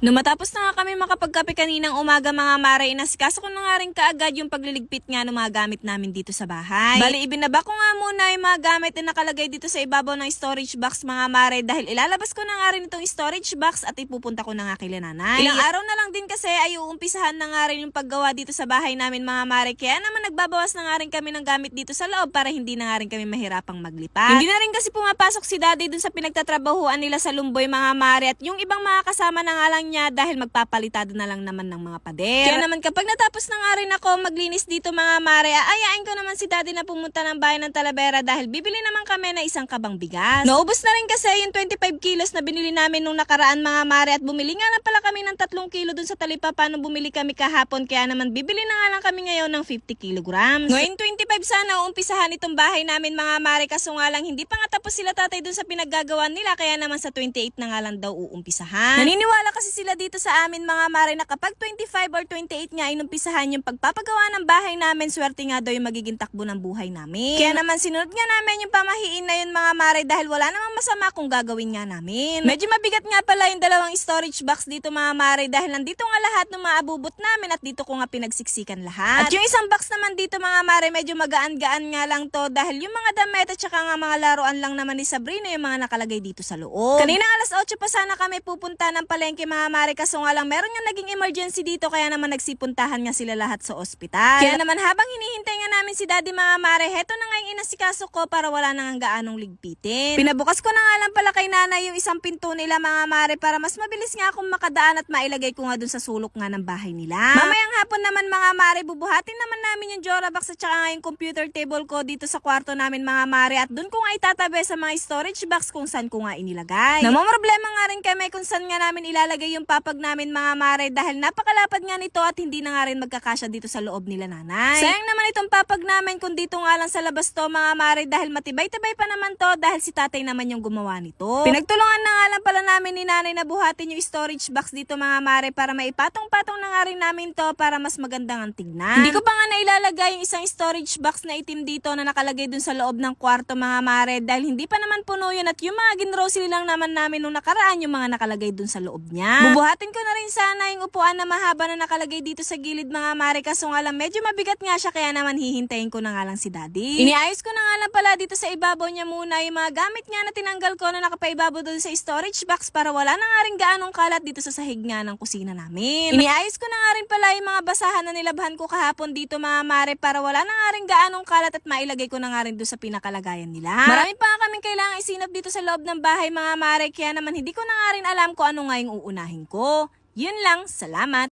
Nung matapos na nga kami makapagkape kaninang umaga mga mare, inasikaso ko na nga rin kaagad yung pagliligpit nga ng mga gamit namin dito sa bahay. Bali, ibinaba ko nga muna yung mga gamit na nakalagay dito sa ibabaw ng storage box mga mare dahil ilalabas ko na nga rin itong storage box at ipupunta ko na nga kay nanay. Ilang araw na lang din kasi ay uumpisahan na nga rin yung paggawa dito sa bahay namin mga mare kaya naman nagbabawas na nga rin kami ng gamit dito sa loob para hindi na nga rin kami mahirapang maglipat. Hindi na rin kasi pumapasok si daddy dun sa pinagtatrabahuan nila sa Lumboy mga mare at yung ibang mga kasama na nga lang niya dahil magpapalitado na lang naman ng mga pader. Kaya naman kapag natapos na nga rin ako maglinis dito mga mare, ayain ko naman si daddy na pumunta ng bahay ng Talavera dahil bibili naman kami na isang kabang bigas. Naubos na rin kasi yung 25 kilos na binili namin nung nakaraan mga mare at bumili nga lang pala kami ng 3 kilo dun sa talipapa nung bumili kami kahapon kaya naman bibili na nga lang kami ngayon ng 50 kilograms. Ngayon 25 sana uumpisahan itong bahay namin mga mare kaso nga lang hindi pa nga tapos sila tatay dun sa pinaggagawa nila kaya naman sa 28 na nga lang daw uumpisahan. Naniniwala kasi sila dito sa amin mga mare na kapag 25 or 28 nga inumpisahan yung pagpapagawa ng bahay namin swerte nga daw yung magiging takbo ng buhay namin. Kaya naman sinunod nga namin yung pamahiin na yun mga mare dahil wala namang masama kung gagawin nga namin. Medyo mabigat nga pala yung dalawang storage box dito mga mare dahil nandito nga lahat ng maabubot namin at dito ko nga pinagsiksikan lahat. At yung isang box naman dito mga mare medyo magaan-gaan nga lang to dahil yung mga damit at saka nga mga laruan lang naman ni Sabrina yung mga nakalagay dito sa loob. Kanina alas 8 pa sana kami pupunta ng palengke mga mare kaso nga lang meron nga naging emergency dito kaya naman nagsipuntahan nga sila lahat sa ospital. Kaya naman habang hinihintay nga namin si daddy mga mare, heto na nga yung inasikaso ko para wala na nga gaanong ligpitin. Pinabukas ko na nga lang pala kay nanay yung isang pinto nila mga mare para mas mabilis nga akong makadaan at mailagay ko nga dun sa sulok nga ng bahay nila. Mamayang hapon naman mga mare, bubuhatin naman namin yung Jora box at saka nga yung computer table ko dito sa kwarto namin mga mare at dun ko nga itatabi sa mga storage box kung saan ko nga inilagay. Namomroblema nga rin kami kung saan nga namin ilalagay yung papag namin mga mare dahil napakalapad nga nito at hindi na nga rin magkakasya dito sa loob nila nanay. Sayang naman itong papag namin kung dito nga lang sa labas to mga mare dahil matibay-tibay pa naman to dahil si tatay naman yung gumawa nito. Pinagtulungan na nga lang pala namin ni nanay na buhatin yung storage box dito mga mare para maipatong-patong na nga rin namin to para mas magandang ang tignan. Hindi ko pa nga nailalagay yung isang storage box na itim dito na nakalagay dun sa loob ng kwarto mga mare dahil hindi pa naman puno yun at yung mga ginrocery lang naman namin nung nakaraan yung mga nakalagay dun sa loob niya. Bubuhatin ko na rin sana yung upuan na mahaba na nakalagay dito sa gilid mga mare kaso nga lang medyo mabigat nga siya kaya naman hihintayin ko na nga lang si daddy. Iniayos ko na nga lang pala dito sa ibabaw niya muna yung mga gamit niya na tinanggal ko na nakapaibabaw dun sa storage box para wala na nga rin gaanong kalat dito sa sahig nga ng kusina namin. Iniayos ko na nga rin pala yung mga basahan na nilabhan ko kahapon dito mga mare para wala na nga rin gaanong kalat at mailagay ko na nga rin doon sa pinakalagayan nila. Marami pa nga kaming kailangang isinap dito sa loob ng bahay mga mare kaya naman hindi ko na nga rin alam kung ano nga yung uunahin ko. Yun lang, salamat!